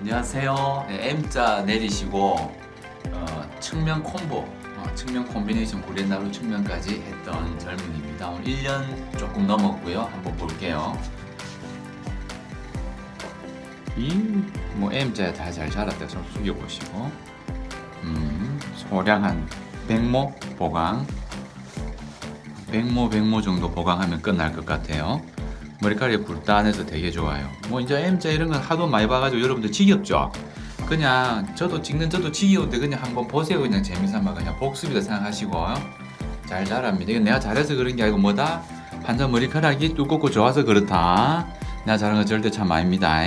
안녕하세요. 네, M자 내리시고 어, 측면 콤보, 어, 측면 콤비네이션 구레나루 측면까지 했던 젊은이입니다. 오늘 1년 조금 넘었고요. 한번 볼게요. 이뭐 M자 다잘 자랐다. 좀 숙여 보시고, 음, 소량한 백모 보강, 백모 백모 정도 보강하면 끝날 것 같아요. 머리카락이 굵단해서 되게 좋아요. 뭐 이제 M자 이런 건 하도 많이 봐가지고 여러분들 지겹죠? 그냥 저도 찍는 저도 지겨운데 그냥 한번 보세요. 그냥 재미삼아 그냥 복습이다 생각하시고 잘 자랍니다. 이건 내가 잘해서 그런 게 아니고 뭐다? 반전 머리카락이 두껍고 좋아서 그렇다. 내가 잘한 건 절대 참 아닙니다.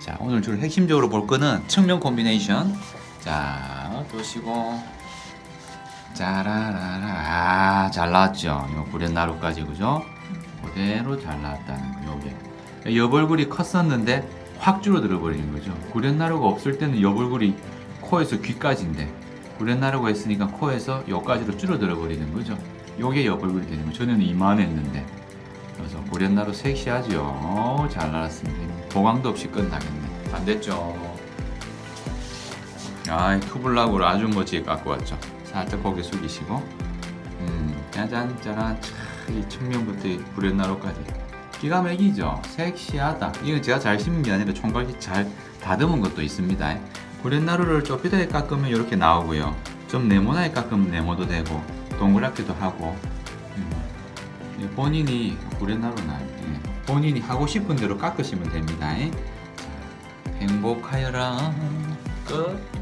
자 오늘 주로 핵심적으로 볼 거는 측면 콤비네이션. 자 보시고 짜라라라 아, 잘 나왔죠. 요 구렛나루까지 그죠? 그대로 잘 나왔다는 거 요게 옆얼굴이 컸었는데 확 줄어들어 버리는 거죠. 구렛나루가 없을 때는 옆얼굴이 코에서 귀까지인데 구렛나루가 있으니까 코에서 여기까지로 줄어들어 버리는 거죠. 요게 옆얼굴이 되는 거죠. 저는 이만했는데. 그래서 구렛나루 섹시하죠 어, 잘 나왔습니다. 보강도 없이 끝나겠네. 안 됐죠. 아이 투블락으로 아주 멋지게 깎고 왔죠. 살짝 고개 숙이시고. 음 짜잔 짜란. 차, 이 측면부터 이 구렛나루까지 기가 막히죠. 섹시하다. 이건 제가 잘 심은 게 아니라 총각이 잘 다듬은 것도 있습니다. 구렛나루를 좁히게 깎으면 이렇게 나오고요. 좀 네모나게 깎으면 네모도 되고 동그랗게도 하고. 음, 예, 본인이 구렛나루나 예, 본인이 하고 싶은 대로 깎으시면 됩니다. 자, 행복하여라. 끝